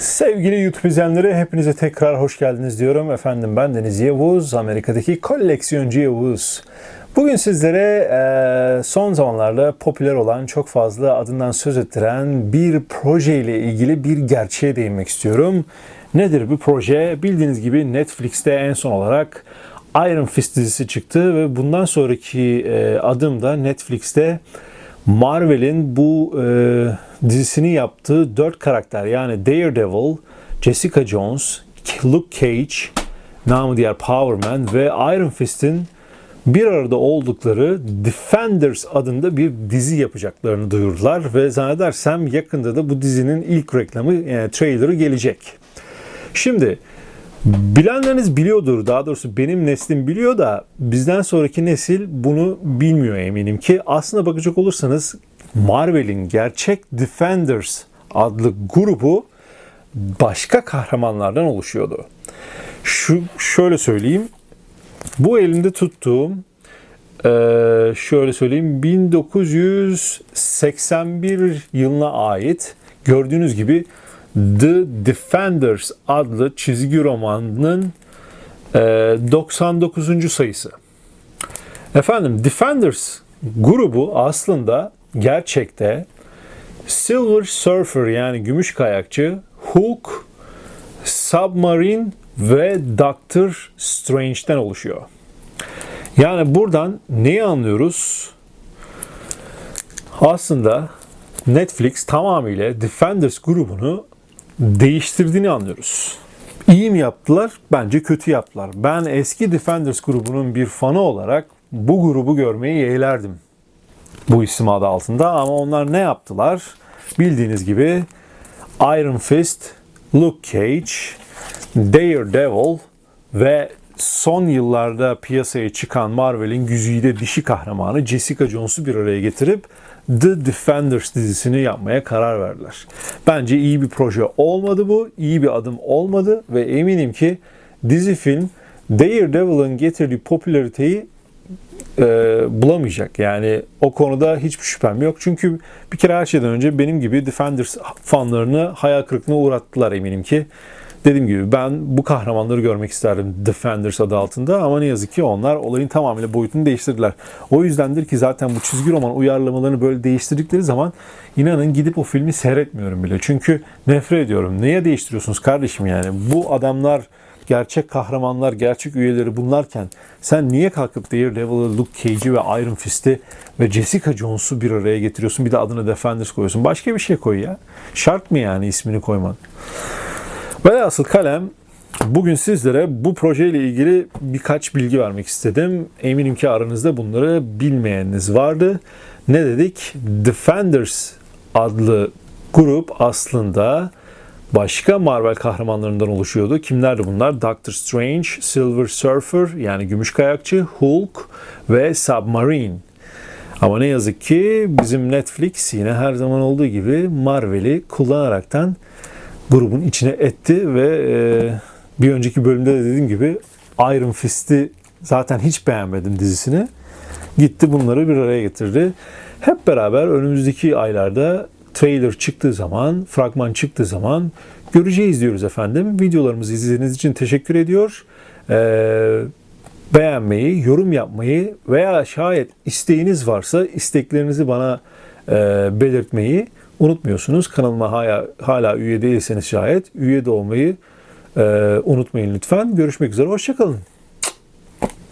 Sevgili YouTube izleyenleri hepinize tekrar hoş geldiniz diyorum. Efendim ben Deniz Yavuz, Amerika'daki koleksiyoncu Yavuz. Bugün sizlere eee, son zamanlarda popüler olan çok fazla adından söz ettiren bir proje ile ilgili bir gerçeğe değinmek istiyorum. Nedir bu proje? Bildiğiniz gibi Netflix'te en son olarak Iron Fist dizisi çıktı ve bundan sonraki eee, adım da Netflix'te Marvel'in bu e, dizisini yaptığı dört karakter yani Daredevil, Jessica Jones, Luke Cage, namı diğer Power Man ve Iron Fist'in bir arada oldukları Defenders adında bir dizi yapacaklarını duyurdular ve zannedersem yakında da bu dizinin ilk reklamı yani trailerı gelecek. Şimdi bilenleriniz biliyordur. Daha doğrusu benim neslim biliyor da bizden sonraki nesil bunu bilmiyor eminim ki. Aslına bakacak olursanız Marvel'in gerçek Defenders adlı grubu başka kahramanlardan oluşuyordu. Şu şöyle söyleyeyim. Bu elimde tuttuğum eee, şöyle söyleyeyim 1981 yılına ait gördüğünüz gibi The Defenders adlı çizgi romanının eee, 99. sayısı. Efendim Defenders grubu aslında gerçekte Silver Surfer yani gümüş kayakçı, Hulk, Submarine ve Doctor Strange'den oluşuyor. Yani buradan neyi anlıyoruz? Aslında Netflix tamamıyla Defenders grubunu değiştirdiğini anlıyoruz. İyi mi yaptılar? Bence kötü yaptılar. Ben eski Defenders grubunun bir fanı olarak bu grubu görmeyi yeğlerdim. Bu isim adı altında ama onlar ne yaptılar? Bildiğiniz gibi Iron Fist, Luke Cage, Daredevil ve son yıllarda piyasaya çıkan Marvel'in güzide dişi kahramanı Jessica Jones'u bir araya getirip The Defenders dizisini yapmaya karar verdiler. Bence iyi bir proje olmadı bu, iyi bir adım olmadı ve eminim ki dizi film Daredevil'ın getirdiği popülariteyi e, bulamayacak. Yani o konuda hiçbir şüphem yok. Çünkü bir kere her şeyden önce benim gibi Defenders fanlarını hayal kırıklığına uğrattılar eminim ki. Dediğim gibi ben bu kahramanları görmek isterdim Defenders adı altında ama ne yazık ki onlar olayın tamamıyla boyutunu değiştirdiler. O yüzdendir ki zaten bu çizgi roman uyarlamalarını böyle değiştirdikleri zaman inanın gidip o filmi seyretmiyorum bile. Çünkü nefret ediyorum. Neye değiştiriyorsunuz kardeşim yani? Bu adamlar gerçek kahramanlar, gerçek üyeleri bunlarken sen niye kalkıp Daredevil'ı, Luke Cage'i ve Iron Fist'i ve Jessica Jones'u bir araya getiriyorsun? Bir de adına Defenders koyuyorsun. Başka bir şey koy ya. Şart mı yani ismini koyman? Velhasıl kalem bugün sizlere bu projeyle ilgili birkaç bilgi vermek istedim. Eminim ki aranızda bunları bilmeyeniniz vardı. Ne dedik? Defenders adlı grup aslında başka Marvel kahramanlarından oluşuyordu. Kimlerdi bunlar? Doctor Strange, Silver Surfer yani gümüş kayakçı, Hulk ve Submarine. Ama ne yazık ki bizim Netflix yine her zaman olduğu gibi Marvel'i kullanaraktan grubun içine etti ve e, bir önceki bölümde de dediğim gibi Iron Fist'i zaten hiç beğenmedim dizisini. Gitti bunları bir araya getirdi. Hep beraber önümüzdeki aylarda trailer çıktığı zaman, fragman çıktığı zaman göreceğiz diyoruz efendim. Videolarımızı izlediğiniz için teşekkür ediyor. Ee, beğenmeyi, yorum yapmayı veya şayet isteğiniz varsa isteklerinizi bana e, belirtmeyi unutmuyorsunuz. Kanalıma hala, hala üye değilseniz şayet üye de olmayı e, unutmayın lütfen. Görüşmek üzere, hoşçakalın.